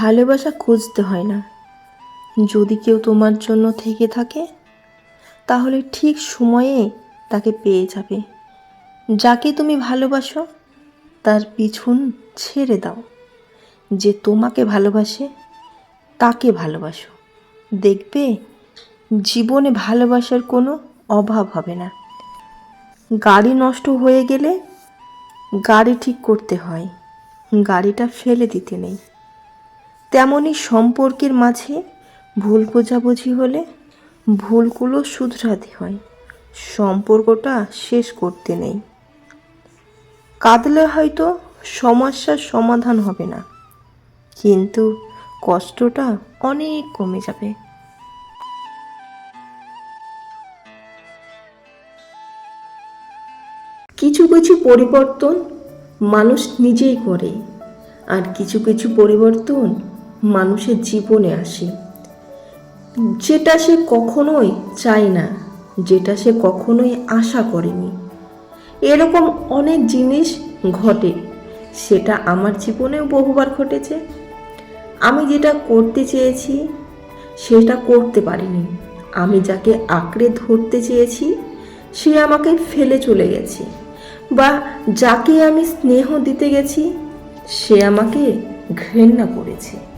ভালোবাসা খুঁজতে হয় না। যদি কেউ তোমার জন্য থেকে থাকে, তাহলে ঠিক সময়ে তাকে পেয়ে যাবে। যাকে তুমি ভালোবাসো, তার পিছন ছেড়ে দাও। যে তোমাকে ভালোবাসে, তাকে ভালোবাসো। দেখবে, জীবনে ভালোবাসার কোনো অভাব হবে না। গাড়ি নষ্ট হয়ে গেলে গাড়ি ঠিক করতে হয়। গাড়িটা ফেলে দিতে নেই। তেমনই সম্পর্কের মাঝে ভুল বোঝাবুঝি হলে ভুলগুলো শুধরাতে হয়। সম্পর্কটা শেষ করতে নেই। কাঁদলে হয়তো সমস্যার সমাধান হবে না, কিন্তু কষ্টটা অনেক কমে যাবে। কিছু কিছু পরিবর্তন মানুষ নিজেই করে, আর কিছু কিছু পরিবর্তন মানুষের জীবনে আসে। যেটা সে কখনোই চায় না, যেটা সে কখনোই আশা করেনি। এরকম অনেক জিনিস ঘটে, সেটা আমার জীবনেও বহুবার ঘটেছে। আমি যেটা করতে চেয়েছি, সেটা করতে পারিনি। আমি যাকে আঁকড়ে ধরতে চেয়েছি, সে আমাকে ফেলে চলে গেছে। বা যাকে আমি স্নেহ দিতে গেছি, সে আমাকে ঘৃণা করেছে।